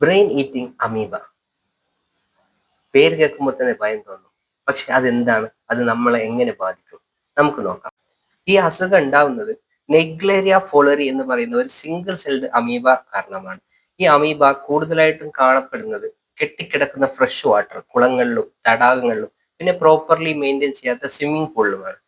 Brain eating amoeba പേര് കേൾക്കുമ്പോൾ തന്നെ ഭയം തോന്നും. പക്ഷെ അതെന്താണ്? അത് നമ്മളെ എങ്ങനെ ബാധിക്കും? നമുക്ക് നോക്കാം. ഈ അസുഖം ഉണ്ടാവുന്നത് നെഗ്ലേരിയ ഫോളറി എന്ന് പറയുന്ന ഒരു സിംഗിൾ സെൽഡ് അമീബ കാരണമാണ്. ഈ അമീബ കൂടുതലായിട്ടും കാണപ്പെടുന്നത് കെട്ടിക്കിടക്കുന്ന ഫ്രഷ് വാട്ടർ കുളങ്ങളിലും തടാകങ്ങളിലും പിന്നെ പ്രോപ്പർലി മെയിന്റെയിൻ ചെയ്യാത്ത സ്വിമ്മിംഗ് പൂളിലുമാണ്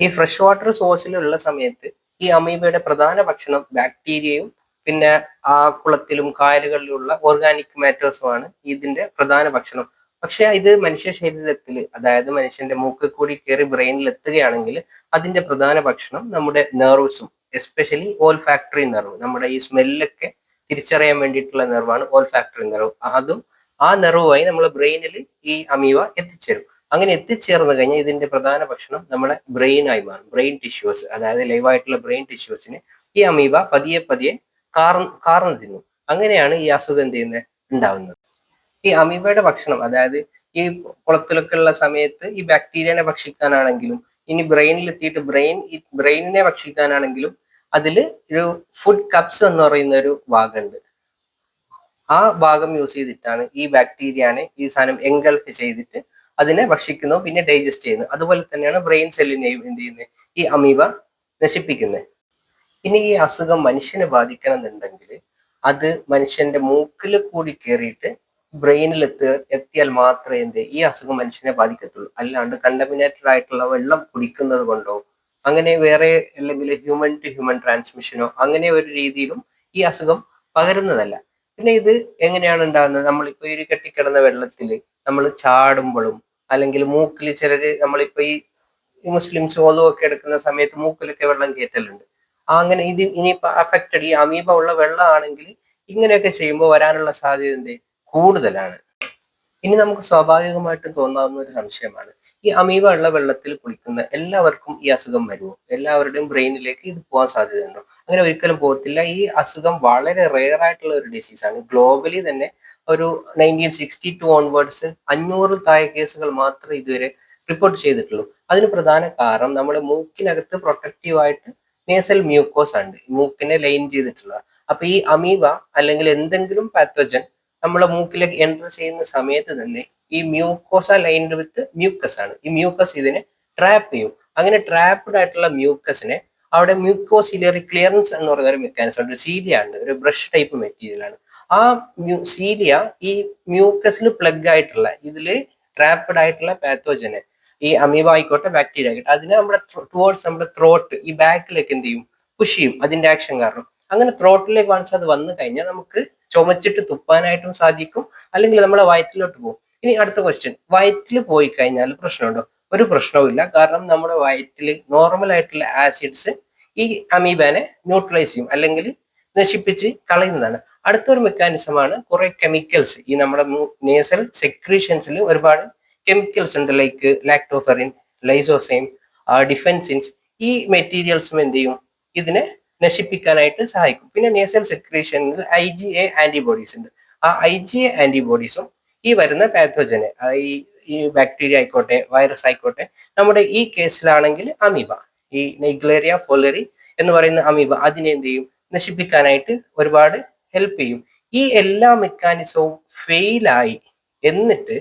ഈ ഫ്രഷ് വാട്ടർ സോഴ്സിലുള്ള സമയത്ത് ഈ അമീബയുടെ പ്രധാന ഭക്ഷണം ബാക്ടീരിയയും പിന്നെ ആ കുളത്തിലും കായലുകളിലുള്ള ഓർഗാനിക് മാറ്റേഴ്സുമാണ് ഇതിന്റെ പ്രധാന ഭക്ഷണം. പക്ഷെ ഇത് മനുഷ്യ ശരീരത്തിൽ അതായത് മനുഷ്യന്റെ മൂക്കിൽ കൂടി കയറി ബ്രെയിനിൽ എത്തുകയാണെങ്കിൽ അതിന്റെ പ്രധാന ഭക്ഷണം നമ്മുടെ നെർവ്സും എസ്പെഷ്യലി ഓൾ ഫാക്ടറി നെർവ് നമ്മുടെ ഈ സ്മെല്ലൊക്കെ തിരിച്ചറിയാൻ വേണ്ടിയിട്ടുള്ള നെർവാണ് ഓൾ ഫാക്ടറി നെർവ് അതും ആ നെർവുമായി നമ്മളെ ബ്രെയിനിൽ ഈ അമീവ എത്തിച്ചേരും. അങ്ങനെ എത്തിച്ചേർന്ന് കഴിഞ്ഞാൽ ഇതിന്റെ പ്രധാന ഭക്ഷണം നമ്മുടെ ബ്രെയിൻ ആയി മാറും. ബ്രെയിൻ ടിഷ്യൂസ് അതായത് ലൈവായിട്ടുള്ള ബ്രെയിൻ ടിഷ്യൂസിനെ ഈ അമീബ പതിയെ പതിയെ കാർ കാർന്ന് തിന്നും. അങ്ങനെയാണ് ഈ അസുഖം എന്ത് ചെയ്യുന്നത് ഉണ്ടാവുന്നത്. ഈ അമീബയുടെ ഭക്ഷണം അതായത് ഈ കുളത്തിലൊക്കെ ഉള്ള സമയത്ത് ഈ ബാക്ടീരിയനെ ഭക്ഷിക്കാനാണെങ്കിലും ഇനി ബ്രെയിനിൽ എത്തിയിട്ട് ബ്രെയിൻ ഈ ബ്രെയിനിനെ ഭക്ഷിക്കാനാണെങ്കിലും അതിൽ ഒരു ഫുഡ് കപ്സ് എന്ന് പറയുന്ന ഒരു ഭാഗമുണ്ട്. ആ ഭാഗം യൂസ് ചെയ്തിട്ടാണ് ഈ ബാക്ടീരിയനെ ഈ സാധനം എൻഗൾഫ് ചെയ്തിട്ട് അതിനെ ഭക്ഷിക്കുന്നു പിന്നെ ഡൈജസ്റ്റ് ചെയ്യുന്നു. അതുപോലെ തന്നെയാണ് ബ്രെയിൻ സെല്ലിനെയും എന്ത് ചെയ്യുന്നത് ഈ അമീബ നശിപ്പിക്കുന്നത് ഇനി ഈ അസുഖം മനുഷ്യനെ ബാധിക്കണമെന്നുണ്ടെങ്കിൽ അത് മനുഷ്യന്റെ മൂക്കിൽ കൂടി കയറിയിട്ട് ബ്രെയിനിൽ എത്തി എത്തിയാൽ മാത്രമേ എന്ത് ഈ അസുഖം മനുഷ്യനെ ബാധിക്കത്തുള്ളൂ. അല്ലാണ്ട് കണ്ടമിനേറ്റഡ് ആയിട്ടുള്ള വെള്ളം കുടിക്കുന്നത് കൊണ്ടോ അങ്ങനെ വേറെ അല്ലെങ്കിൽ ഹ്യൂമൻ ടു ഹ്യൂമൻ ട്രാൻസ്മിഷനോ അങ്ങനെ ഒരു രീതിയിലും ഈ അസുഖം പകരുന്നതല്ല. പിന്നെ ഇത് എങ്ങനെയാണ് ഉണ്ടാകുന്നത്? നമ്മളിപ്പോ ഈ കെട്ടിക്കിടന്ന വെള്ളത്തിൽ നമ്മൾ ചാടുമ്പോഴും അല്ലെങ്കിൽ മൂക്കിൽ ചിലര് നമ്മളിപ്പോ ഈ മുസ്ലിംസ് ഓലോ ഒക്കെ എടുക്കുന്ന സമയത്ത് മൂക്കിലൊക്കെ വെള്ളം കയറ്റലുണ്ട് അങ്ങനെ ഇത് ഇനിയിപ്പോ അഫക്റ്റഡ് ഈ അമീബ ഉള്ള വെള്ളമാണെങ്കിൽ ഇങ്ങനെയൊക്കെ ചെയ്യുമ്പോൾ വരാനുള്ള സാധ്യത എന്ത്? കൂടുതലാണ്. ഇനി നമുക്ക് സ്വാഭാവികമായിട്ടും തോന്നാവുന്ന ഒരു സംശയമാണ്. ഈ അമീബ ഉള്ള വെള്ളത്തിൽ കുളിക്കുന്ന എല്ലാവർക്കും ഈ അസുഖം വരുമോ? എല്ലാവരുടെയും ബ്രെയിനിലേക്ക് ഇത് പോകാൻ സാധ്യതയുണ്ടോ? അങ്ങനെ ഒരിക്കലും പോകത്തില്ല ഈ അസുഖം വളരെ റെയർ ആയിട്ടുള്ള ഒരു ഡിസീസാണ് ഗ്ലോബലി തന്നെ ഒരു നയന്റീൻ സിക്സ്റ്റി ടു ഓൺവേർഡ്സ് അഞ്ഞൂറ് താഴെ കേസുകൾ മാത്രമേ ഇതുവരെ റിപ്പോർട്ട് ചെയ്തിട്ടുള്ളൂ. അതിന് പ്രധാന കാരണം നമ്മുടെ മൂക്കിനകത്ത് പ്രൊട്ടക്റ്റീവ് ആയിട്ട് നേസൽ മ്യൂക്കോസ് ഉണ്ട്. മൂക്കിനെ ലൈൻ ചെയ്തിട്ടുള്ള. അപ്പൊ ഈ അമീബ അല്ലെങ്കിൽ എന്തെങ്കിലും പാത്തോജൻ നമ്മളെ മൂക്കിലേക്ക് എന്റർ ചെയ്യുന്ന സമയത്ത് തന്നെ ഈ മ്യൂക്കോസ ലൈൻഡ് വിത്ത് മ്യൂക്കസ് ആണ്. ഈ മ്യൂക്കസ് ഇതിനെ ട്രാപ്പ് ചെയ്യും. അങ്ങനെ ട്രാപ്ഡ് ആയിട്ടുള്ള മ്യൂക്കസിനെ അവിടെ മ്യൂക്കോസിലിയറി ക്ലിയറൻസ് എന്ന് പറയുന്ന ഒരു മെക്കാനിസം ഉണ്ട്. സീലിയ ഉണ്ട്. ഒരു ബ്രഷ് ടൈപ്പ് മെറ്റീരിയൽ ആണ്. ആ സീലിയ ഈ മ്യൂക്കസിൽ പ്ലഗ് ആയിട്ടുള്ള ഇതിൽ ട്രാപ്ഡ് ആയിട്ടുള്ള പാത്തോജനെ ഈ അമീബ ആയിക്കോട്ടെ ബാക്ടീരിയ ആയിക്കോട്ടെ. അതിനെ നമ്മുടെ ടുവേർഡ്സ് നമ്മുടെ ത്രോട്ട് ഈ ബാക്കിലേക്ക് എന്ത് ചെയ്യും? പുഷ് ചെയ്യും. അതിന്റെ ആക്ഷൻ കാരണം. അങ്ങനെ ത്രോട്ടിലേക്ക് വൺസ് അത് വന്നു കഴിഞ്ഞാൽ നമുക്ക് ചുമച്ചിട്ട് തുപ്പാനായിട്ടും സാധിക്കും. അല്ലെങ്കിൽ നമ്മളെ വയറ്റിലോട്ട് പോകും. ഇനി അടുത്ത ക്വസ്റ്റ്യൻ വയറ്റിൽ പോയി കഴിഞ്ഞാൽ പ്രശ്നമുണ്ടോ? ഒരു പ്രശ്നവുമില്ല കാരണം നമ്മുടെ വയറ്റിൽ നോർമൽ ആയിട്ടുള്ള ആസിഡ്സ് ഈ അമീബാനെ ന്യൂട്രലൈസ് ചെയ്യും. അല്ലെങ്കിൽ നശിപ്പിച്ച് കളയുന്നതാണ്. അടുത്തൊരു മെക്കാനിസമാണ് കുറെ കെമിക്കൽസ് ഈ നമ്മുടെ നേസൽ സെക്രീഷൻസിൽ ഒരുപാട് കെമിക്കൽസ് ഉണ്ട് ലൈക്ക് ലാക്ടോഫെറിൻ ലൈസോസൈം ഡിഫെൻസിൻസ് ഈ മെറ്റീരിയൽസും എന്ത് ചെയ്യും? ഇതിനെ നശിപ്പിക്കാനായിട്ട് സഹായിക്കും. പിന്നെ നേസൽ സെക്രീഷനിൽ ഐ ജി എ ആന്റിബോഡീസ് ഉണ്ട്. ആ ഐ ജി എ ആന്റിബോഡീസും ഈ വരുന്ന പാത്തോജനെ ഈ ഈ ബാക്ടീരിയ ആയിക്കോട്ടെ വൈറസ് ആയിക്കോട്ടെ നമ്മുടെ ഈ കേസിലാണെങ്കിൽ അമീബ ഈ നെഗ്ലേറിയ ഫോലറി എന്ന് പറയുന്ന അമീബ അതിനെ എന്ത് ചെയ്യും? നശിപ്പിക്കാനായിട്ട് ഒരുപാട് ഹെൽപ്പ് ചെയ്യും. ഈ എല്ലാ മെക്കാനിസവും ഫെയിലായി എന്നിട്ട്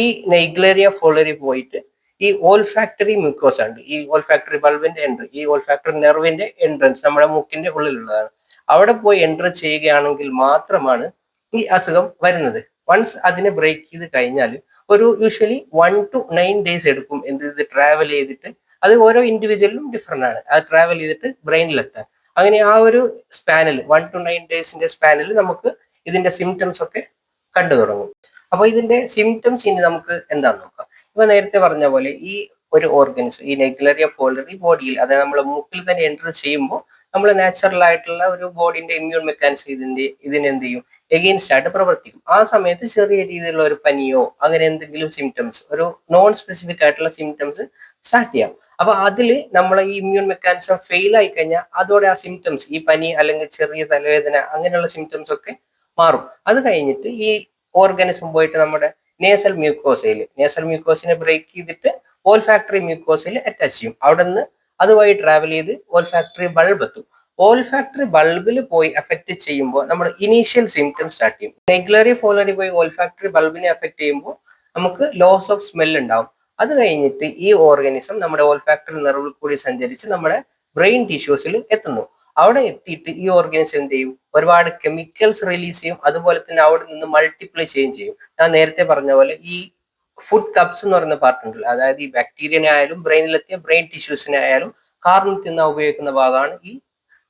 ഈ നെഗ്ലേറിയ ഫോളറി പോയിട്ട് ഈ ഓൾ ഫാക്ടറി മ്യൂക്കോസ് ഉണ്ട്. ഈ ഓൾ ഫാക്ടറി ബൾബിന്റെ എൻട്രി ഈ ഓൾ ഫാക്ടറി നെർവിന്റെ എൻട്രൻസ് നമ്മുടെ മൂക്കിന്റെ ഉള്ളിലുള്ളതാണ്. അവിടെ പോയി എൻട്രി ചെയ്യുകയാണെങ്കിൽ മാത്രമാണ് ഈ അസുഖം വരുന്നത്. വൺസ് അതിനെ ബ്രേക്ക് ചെയ്ത് കഴിഞ്ഞാൽ ഒരു usually one to nine days എടുക്കും. എന്ത് ഇത് ട്രാവൽ ചെയ്തിട്ട് അത് ഓരോ ഇൻഡിവിജ്വലിനും ഡിഫറെന്റ് ആണ്. അത് ട്രാവൽ ചെയ്തിട്ട് ബ്രെയിനിലെത്താൻ അങ്ങനെ ആ ഒരു സ്പാനിൽ വൺ ടു നയൻ ഡേയ്സിന്റെ സ്പാനിൽ നമുക്ക് ഇതിന്റെ സിംറ്റംസ് ഒക്കെ കണ്ടു തുടങ്ങും അപ്പൊ ഇതിന്റെ സിംറ്റംസ് ഇനി നമുക്ക് എന്താന്ന് നോക്കാം. ഇപ്പൊ നേരത്തെ പറഞ്ഞ പോലെ ഈ ഒരു ഓർഗൻസ് ഈ നെഗ്ലറിയ ഫോൾഡറി ബോഡിയിൽ അതായത് നമ്മൾ മൂക്കിൽ തന്നെ എന്റർ ചെയ്യുമ്പോൾ നമ്മൾ നാച്ചുറൽ ആയിട്ടുള്ള ഒരു ബോഡിന്റെ ഇമ്മ്യൂൺ മെക്കാനിസം ഇതിന്റെ ഇതിനെന്ത് ചെയ്യും? എഗെയിൻസ്റ്റ് ആയിട്ട് പ്രവർത്തിക്കും. ആ സമയത്ത് ചെറിയ രീതിയിലുള്ള ഒരു പനിയോ അങ്ങനെ എന്തെങ്കിലും സിംറ്റംസ് ഒരു നോൺ സ്പെസിഫിക് ആയിട്ടുള്ള സിംറ്റംസ് സ്റ്റാർട്ട് ചെയ്യാം. അപ്പൊ അതിൽ നമ്മൾ ഈ ഇമ്മ്യൂൺ മെക്കാനിസം ഫെയിൽ ആയി കഴിഞ്ഞാൽ അതോടെ ആ സിംറ്റംസ് ഈ പനി അല്ലെങ്കിൽ ചെറിയ തലവേദന അങ്ങനെയുള്ള സിംറ്റംസ് ഒക്കെ മാറും. അത് കഴിഞ്ഞിട്ട് ഈ ഓർഗനിസം പോയിട്ട് നമ്മുടെ നേസൽ മ്യൂക്കോസയിൽ നേസൽ മ്യൂക്കോസിനെ ബ്രേക്ക് ചെയ്തിട്ട് ഓൾ ഫാക്ടറി മ്യൂക്കോസയിൽ അറ്റാച്ച് ചെയ്യും. അവിടെ നിന്ന് അതുവഴി ട്രാവൽ ചെയ്ത് ഓൾ ഫാക്ടറി ബൾബ് എത്തും. ഓൾ ഫാക്ടറി ബൾബിൽ പോയി എഫക്ട് ചെയ്യുമ്പോൾ നമ്മുടെ ഇനീഷ്യൽ സിംറ്റം സ്റ്റാർട്ട് ചെയ്യും. നെഗ്ലറി ഫോളറി പോയി ഓൾ ഫാക്ടറി ബൾബിനെ എഫക്ട് ചെയ്യുമ്പോൾ നമുക്ക് ലോസ് ഓഫ് സ്മെൽ ഉണ്ടാവും. അത് കഴിഞ്ഞിട്ട് ഈ ഓർഗാനിസം നമ്മുടെ ഓൾ ഫാക്ടറി നിറവിൽ കൂടി സഞ്ചരിച്ച് നമ്മുടെ ബ്രെയിൻ ടിഷ്യൂസിൽ എത്തുന്നു. അവിടെ എത്തിയിട്ട് ഈ ഓർഗാനിസം എന്ത് ചെയ്യും? ഒരുപാട് കെമിക്കൽസ് റിലീസ് ചെയ്യും. അതുപോലെ തന്നെ അവിടെ നിന്ന് മൾട്ടിപ്ലൈ ചെയ്യുകയും ചെയ്യും. ഞാൻ നേരത്തെ പറഞ്ഞ പോലെ ഈ ഫുഡ് കപ്സ് എന്ന് പറയുന്ന പാർട്ട് ഉണ്ടല്ലോ. അതായത് ഈ ബാക്ടീരിയനെ ആയാലും ബ്രെയിനിലെത്തിയ ബ്രെയിൻ ടിഷ്യൂസിനെ ആയാലും കാർന്ന് തിന്നാൻ ഉപയോഗിക്കുന്ന ഭാഗമാണ് ഈ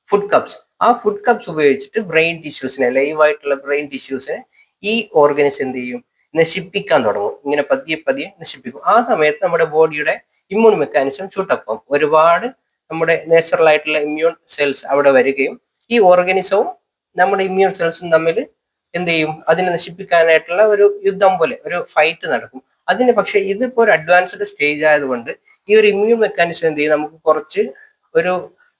ഫുഡ് കപ്സ് ആ ഫുഡ് കപ്സ് ഉപയോഗിച്ചിട്ട് ബ്രെയിൻ ടിഷ്യൂസിനെ ലൈവ് ആയിട്ടുള്ള ബ്രെയിൻ ടിഷ്യൂസിനെ ഈ ഓർഗനിസം എന്ത് ചെയ്യും? നശിപ്പിക്കാൻ തുടങ്ങും. ഇങ്ങനെ പതിയെ പതിയെ നശിപ്പിക്കും. ആ സമയത്ത് നമ്മുടെ ബോഡിയുടെ ഇമ്മ്യൂൺ മെക്കാനിസം ചൂട്ടപ്പം. ഒരുപാട് നമ്മുടെ നാച്ചുറൽ ആയിട്ടുള്ള ഇമ്മ്യൂൺ സെൽസ് അവിടെ വരികയും ഈ ഓർഗനിസവും നമ്മുടെ ഇമ്മ്യൂൺ സെൽസും തമ്മിൽ എന്ത് ചെയ്യും? അതിനെ നശിപ്പിക്കാനായിട്ടുള്ള ഒരു യുദ്ധം പോലെ ഒരു ഫൈറ്റ് നടക്കും. അതിന് പക്ഷേ ഇതിപ്പോ ഒരു അഡ്വാൻസ്ഡ് സ്റ്റേജ് ആയതുകൊണ്ട് ഈ ഒരു ഇമ്മ്യൂൺ മെക്കാനിസം എന്ത് ചെയ്യും? നമുക്ക് കുറച്ച് ഒരു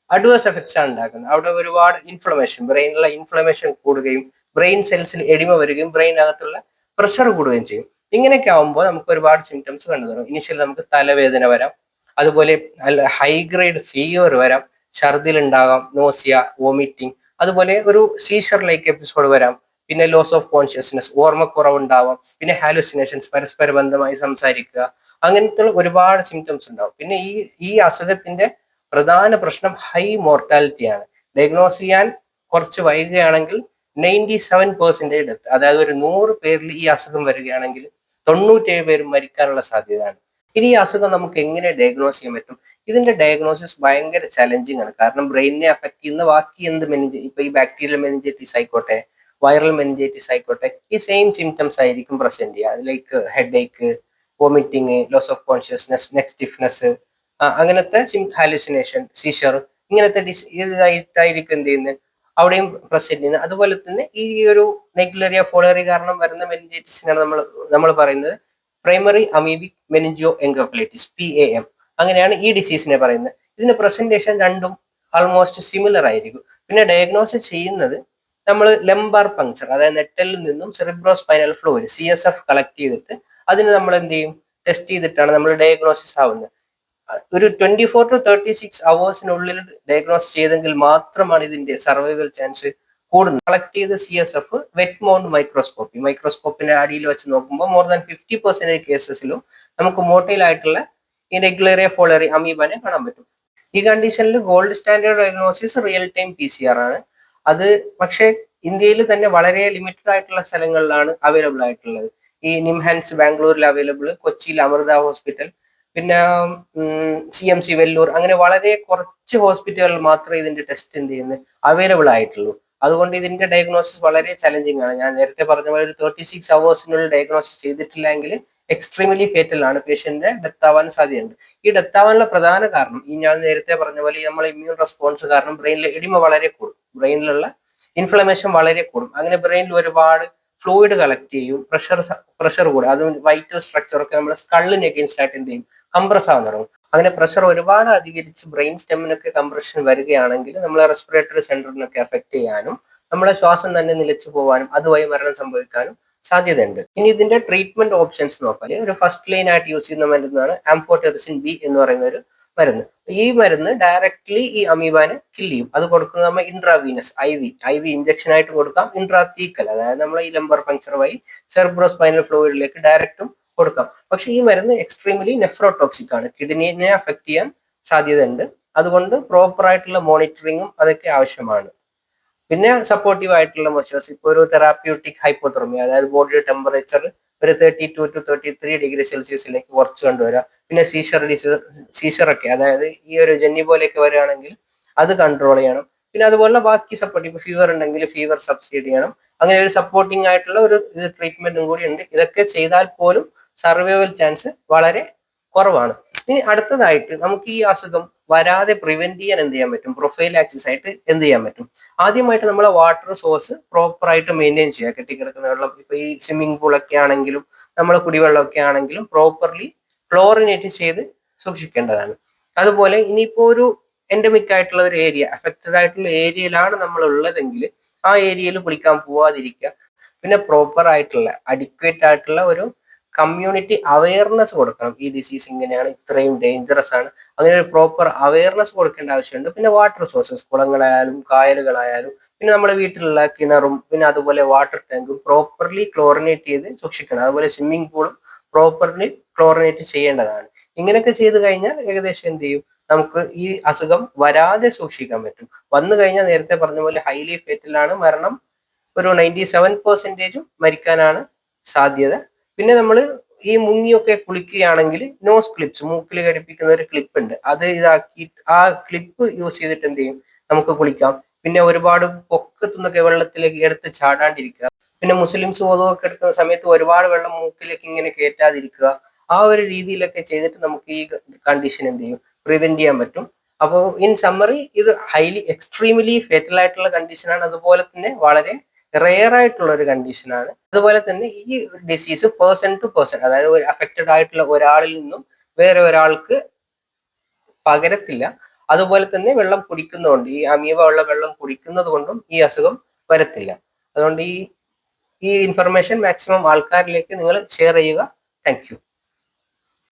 അഡ്വേഴ്സ് എഫക്ട്സ് ആണ് ഉണ്ടാക്കുന്നത്. അവിടെ ഒരുപാട് ഇൻഫ്ലമേഷൻ ബ്രെയിനിലെ ഇൻഫ്ലമേഷൻ കൂടുകയും ബ്രെയിൻ സെൽസിൽ എടിമ വരികയും ബ്രെയിനകത്തുള്ള പ്രഷർ കൂടുകയും ചെയ്യും. ഇങ്ങനെയൊക്കെ ആകുമ്പോൾ നമുക്ക് ഒരുപാട് സിംറ്റംസ് കണ്ടു തുടങ്ങും. ഇനിഷ്യലി നമുക്ക് തലവേദന വരാം അതുപോലെ ഹൈ ഗ്രേഡ് ഫീവർ വരാം ഛർദിൽ ഉണ്ടാകാം നോസിയ വോമിറ്റിംഗ് അതുപോലെ ഒരു സീഷർ ലൈക്ക് എപ്പിസോഡ് വരാം പിന്നെ ലോസ് ഓഫ് കോൺഷ്യസ്നെസ് ഓർമ്മക്കുറവ് ഉണ്ടാവാം പിന്നെ ഹാലുസിനേഷൻസ് പരസ്പര ബന്ധമായി സംസാരിക്കുക അങ്ങനത്തെ ഒരുപാട് സിംറ്റംസ് ഉണ്ടാവും. പിന്നെ ഈ ഈ അസുഖത്തിന്റെ പ്രധാന പ്രശ്നം ഹൈ മോർട്ടാലിറ്റിയാണ് ഡയഗ്നോസ് ചെയ്യാൻ കുറച്ച് വൈകുകയാണെങ്കിൽ നയന്റി സെവൻ പെർസെന്റേജ് ഡെത്ത് അതായത് ഒരു നൂറ് പേരിൽ ഈ അസുഖം വരികയാണെങ്കിൽ തൊണ്ണൂറ്റേഴ് പേരും മരിക്കാനുള്ള സാധ്യതയാണ്. ഇനി ഈ അസുഖം നമുക്ക് എങ്ങനെ ഡയഗ്നോസ് ചെയ്യാൻ പറ്റും? ഇതിന്റെ ഡയഗ്നോസിസ് ഭയങ്കര ചലഞ്ചിങ് ആണ്. കാരണം ബ്രെയിനിനെ അഫക്ട് ചെയ്യുന്ന ബാക്കി എന്ത് മെനിഞ്ച ഇപ്പൊ ഈ ബാക്ടീരിയൽ മെനിഞ്ചൈറ്റിസ് ആയിക്കോട്ടെ വൈറൽ മെനിഞ്ചൈറ്റിസ് ആയിക്കോട്ടെ ഈ സെയിം സിംറ്റംസ് ആയിരിക്കും പ്രസന്റ് ചെയ്യുക. Like headache vomiting loss of consciousness neck stiffness അങ്ങനത്തെ ഹാലുസിനേഷൻ സീഷർ ഇങ്ങനത്തെ ഡിസ് ഇതായിട്ടായിരിക്കും എന്ത് ചെയ്യുന്നത് അവിടെയും പ്രസന്റ് ചെയ്യുന്നത് അതുപോലെ തന്നെ ഈ ഒരു നെഗ്ലറിയ ഫോളറി കാരണം വരുന്ന മെനിഞ്ചൈറ്റിസിനാണ് നമ്മൾ നമ്മൾ പറയുന്നത് primary amoebic meningoencephalitis P A M അങ്ങനെയാണ് ഈ ഡിസീസിനെ പറയുന്നത്. ഇതിന് പ്രസന്റേഷൻ രണ്ടും ആൾമോസ്റ്റ് സിമിലർ ആയിരിക്കും. പിന്നെ ഡയഗ്നോസ് ചെയ്യുന്നത് നമ്മൾ ലെംബാർ പങ്ക്ചർ അതായത് നെറ്റലിൽ നിന്നും cerebrospinal fluid C S F collect ചെയ്തിട്ട് അതിന് നമ്മൾ എന്ത് ചെയ്യും? ടെസ്റ്റ് ചെയ്തിട്ടാണ് നമ്മൾ ഡയഗ്നോസിസ് ആവുന്നത്. ഒരു twenty four to thirty six അവേഴ്സിനുള്ളിൽ diagnose ചെയ്തെങ്കിൽ മാത്രമാണ് ഇതിന്റെ സർവൈവൽ ചാൻസ് കൂടുന്നത് കളക്ട് ചെയ്ത C S F wet mount microscopy മൈക്രോസ്കോപ്പിന്റെ അടിയിൽ വെച്ച് നോക്കുമ്പോൾ മോർ ദാൻ ഫിഫ്റ്റി പെർസെന്റേജ് കേസസിലും നമുക്ക് ഈ റെഗുലറിയ ഫോളറി അമീബനെ കാണാൻ പറ്റും. ഈ കണ്ടീഷനിൽ gold standard diagnosis real time P C R ആണ്. അത് പക്ഷേ ഇന്ത്യയിൽ തന്നെ വളരെ ലിമിറ്റഡ് ആയിട്ടുള്ള സ്ഥലങ്ങളിലാണ് അവൈലബിൾ ആയിട്ടുള്ളത്. ഈ നിംഹാൻസ് ബാംഗ്ലൂരിൽ അവൈലബിൾ കൊച്ചിയിൽ അമൃത ഹോസ്പിറ്റൽ പിന്നെ സി എം സി വെല്ലൂർ അങ്ങനെ വളരെ കുറച്ച് ഹോസ്പിറ്റലുകൾ മാത്രമേ ഇതിന്റെ ടെസ്റ്റ് എന്ത് ചെയ്യുന്നത് അവൈലബിൾ ആയിട്ടുള്ളൂ. അതുകൊണ്ട് ഇതിന്റെ ഡയഗ്നോസിസ് വളരെ ചലഞ്ചിങ് ആണ്. ഞാൻ നേരത്തെ പറഞ്ഞ പോലെ ഒരു തേർട്ടി സിക്സ് അവേഴ്സിനുള്ളിൽ ഡയഗ്നോസിസ് ചെയ്തിട്ടില്ലെങ്കിൽ എക്സ്ട്രീംലി ഫേറ്റൽ ആണ്. പേഷ്യന്റിന്റെ ഡെത്ത് ആവാൻ സാധ്യതയുണ്ട്. ഈ ഡെത്ത് ആവാനുള്ള പ്രധാന കാരണം ഈ ഞാൻ നേരത്തെ പറഞ്ഞ പോലെ നമ്മൾ ഇമ്മ്യൂൺ റെസ്പോൺസ് കാരണം ബ്രെയിനിലെ എടിമ വളരെ കൂടും. ബ്രെയിനിലുള്ള ഇൻഫ്ലമേഷൻ വളരെ കൂടും. അങ്ങനെ ബ്രെയിനിൽ ഒരുപാട് ഫ്ലൂയിഡ് കളക്ട് ചെയ്യും. പ്രഷർ പ്രഷർ കൂടും. അതും വൈറ്റൽ സ്ട്രക്ചർ ഒക്കെ നമ്മുടെ സ്കള്ളിന് അഗേൻസ്റ്റ് ആയിട്ട് എന്ത് ചെയ്യും? കംപ്രസ് ആവാൻ തുടങ്ങും. അങ്ങനെ പ്രഷർ ഒരുപാട് അധികരിച്ച് ബ്രെയിൻ സ്റ്റെമിനൊക്കെ കംപ്രഷൻ വരികയാണെങ്കിൽ നമ്മളെ റെസ്പിറേറ്ററി സെന്ററിനൊക്കെ എഫക്ട് ചെയ്യാനും നമ്മളെ ശ്വാസം തന്നെ നിലച്ചു പോകാനും അതുവഴി മരണം സംഭവിക്കാനും സാധ്യതയുണ്ട്. ഇനി ഇതിന്റെ ട്രീറ്റ്മെന്റ് ഓപ്ഷൻസ് നോക്കാൻ ഒരു ഫസ്റ്റ് ലൈൻ ആയിട്ട് യൂസ് ചെയ്യുന്ന മരുന്നാണ് ആംഫോട്ടെറിസിൻ ബി എന്ന് പറയുന്ന ഒരു മരുന്ന്. ഈ മരുന്ന് ഡയറക്ട്ലി ഈ അമീബാനെ കിൽ ചെയ്യും. അത് കൊടുക്കുന്നത് നമ്മൾ intravenous I V I V injection ആയിട്ട് കൊടുക്കാം. ഇൻട്രാത്തീക്കൽ അതായത് നമ്മൾ ഈ ലംബർ പഞ്ചർ വഴി സെർബ്രോ സ്പൈനൽ ഫ്ലൂയിഡിലേക്ക് ഡയറക്റ്റും കൊടുക്കാം. പക്ഷെ ഈ മരുന്ന് എക്സ്ട്രീംലി നെഫ്രോടോക്സിക് ആണ്. കിഡ്നിനെ അഫക്റ്റ് ചെയ്യാൻ സാധ്യതയുണ്ട്. അതുകൊണ്ട് പ്രോപ്പർ ആയിട്ടുള്ള മോണിറ്ററിങ്ങും അതൊക്കെ ആവശ്യമാണ്. പിന്നെ സപ്പോർട്ടീവ് ആയിട്ടുള്ള മെഷേഴ്സ് ഇപ്പോൾ ഒരു തെറാപ്യൂട്ടിക് ഹൈപ്പോതെർമി അതായത് ബോഡിയുടെ ടെമ്പറേച്ചർ ഒരു thirty two to thirty three degree സെൽഷ്യസിലേക്ക് കുറച്ച് കൊണ്ടുവരിക പിന്നെ സീഷർ ഡിസീസ് ഒക്കെ അതായത് ഈ ഒരു ജന്നി പോലെയൊക്കെ വരികയാണെങ്കിൽ അത് കൺട്രോൾ ചെയ്യണം. പിന്നെ അതുപോലെ ബാക്കി സപ്പോർട്ട് ഫീവർ ഉണ്ടെങ്കിൽ ഫീവർ സബ്സിഡി ചെയ്യണം. അങ്ങനെ ഒരു സപ്പോർട്ടിംഗ് ആയിട്ടുള്ള ഒരു ട്രീറ്റ്മെന്റും കൂടി ഉണ്ട്. ഇതൊക്കെ ചെയ്താൽ പോലും സർവൈവൽ ചാൻസ് വളരെ കുറവാണ്. ഇനി അടുത്തതായിട്ട് നമുക്ക് ഈ അസുഖം വരാതെ പ്രിവെന്റ് ചെയ്യാൻ എന്ത് ചെയ്യാൻ പറ്റും? പ്രൊഫൈൽ ആക്സിസ് ആയിട്ട് എന്ത് ചെയ്യാൻ പറ്റും? ആദ്യമായിട്ട് നമ്മളെ വാട്ടർ സോഴ്സ് പ്രോപ്പർ ആയിട്ട് മെയിന്റെയിൻ ചെയ്യുക. കെട്ടിക്കിടക്കുന്ന വെള്ളം ഇപ്പൊ ഈ സ്വിമ്മിംഗ് പൂളൊക്കെ ആണെങ്കിലും നമ്മളെ കുടിവെള്ളമൊക്കെ ആണെങ്കിലും പ്രോപ്പർലി ക്ലോറിനേറ്റ് ചെയ്ത് സൂക്ഷിക്കേണ്ടതാണ്. അതുപോലെ ഇനിയിപ്പോ ഒരു എൻഡമിക് ആയിട്ടുള്ള ഒരു ഏരിയ അഫക്റ്റഡ് ആയിട്ടുള്ള ഏരിയയിലാണ് നമ്മൾ ഉള്ളതെങ്കിൽ ആ ഏരിയയിൽ കുളിക്കാൻ പോവാതിരിക്കുക. പിന്നെ പ്രോപ്പർ ആയിട്ടുള്ള അഡിക്വേറ്റ് ആയിട്ടുള്ള ഒരു കമ്മ്യൂണിറ്റി അവയർനെസ് കൊടുക്കണം. ഈ ഡിസീസ് ഇങ്ങനെയാണ് ഇത്രയും ഡേഞ്ചറസ് ആണ്. അങ്ങനെ ഒരു പ്രോപ്പർ അവയർനെസ് കൊടുക്കേണ്ട ആവശ്യമുണ്ട്. പിന്നെ വാട്ടർ റിസോഴ്സസ് കുളങ്ങളായാലും കായലുകളായാലും പിന്നെ നമ്മുടെ വീട്ടിലുള്ള കിണറും പിന്നെ അതുപോലെ വാട്ടർ ടാങ്കും പ്രോപ്പർലി ക്ലോറിനേറ്റ് ചെയ്ത് സൂക്ഷിക്കണം. അതുപോലെ സ്വിമ്മിംഗ് പൂളും പ്രോപ്പർലി ക്ലോറിനേറ്റ് ചെയ്യേണ്ടതാണ്. ഇങ്ങനെയൊക്കെ ചെയ്തു കഴിഞ്ഞാൽ ഏകദേശം എന്ത് ചെയ്യും? നമുക്ക് ഈ അസുഖം വരാതെ സൂക്ഷിക്കാൻ പറ്റും. വന്നു കഴിഞ്ഞാൽ നേരത്തെ പറഞ്ഞ പോലെ ഹൈലി ഫെറ്റിലാണ് മരണം ഒരു നയന്റി സെവൻ പെർസെന്റേജും മരിക്കാനാണ് സാധ്യത പിന്നെ നമ്മൾ ഈ മുങ്ങിയൊക്കെ കുളിക്കുകയാണെങ്കിൽ നോസ് ക്ലിപ്സ് മൂക്കിൽ ഘടിപ്പിക്കുന്ന ഒരു ക്ലിപ്പ് ഉണ്ട്. അത് ഇതാക്കി ആ ക്ലിപ്പ് യൂസ് ചെയ്തിട്ട് എന്ത് ചെയ്യും? നമുക്ക് കുളിക്കാം. പിന്നെ ഒരുപാട് പൊക്കത്തുനിന്നൊക്കെ വെള്ളത്തിലേക്ക് എടുത്ത് ചാടാണ്ടിരിക്കുക. പിന്നെ മുസ്ലിംസ് ഒതുവൊക്കെ എടുക്കുന്ന സമയത്ത് ഒരുപാട് വെള്ളം മൂക്കിലേക്ക് ഇങ്ങനെ കയറ്റാതിരിക്കുക ആ ഒരു രീതിയിലൊക്കെ ചെയ്തിട്ട് നമുക്ക് ഈ കണ്ടീഷൻ എന്ത് ചെയ്യും? പ്രിവെന്റ് ചെയ്യാൻ പറ്റും. അപ്പോൾ ഇൻ സമ്മറി ഇത് ഹൈലി എക്സ്ട്രീംലി ഫേറ്റൽ ആയിട്ടുള്ള കണ്ടീഷനാണ് അതുപോലെ തന്നെ വളരെ റെയർ ആയിട്ടുള്ള ഒരു കണ്ടീഷനാണ് അതുപോലെ തന്നെ ഈ ഡിസീസ് പേഴ്സൺ ടു പേഴ്സൺ അതായത് ഒരു അഫക്റ്റഡ് ആയിട്ടുള്ള ഒരാളിൽ നിന്നും വേറെ ഒരാൾക്ക് പകരത്തില്ല. അതുപോലെ തന്നെ വെള്ളം കുടിക്കുന്നതുകൊണ്ട് ഈ അമീബ ഉള്ള വെള്ളം കുടിക്കുന്നത് കൊണ്ടും ഈ അസുഖം വരത്തില്ല. അതുകൊണ്ട് ഈ ഈ ഇൻഫർമേഷൻ മാക്സിമം ആൾക്കാരിലേക്ക് നിങ്ങൾ ഷെയർ ചെയ്യുക. താങ്ക്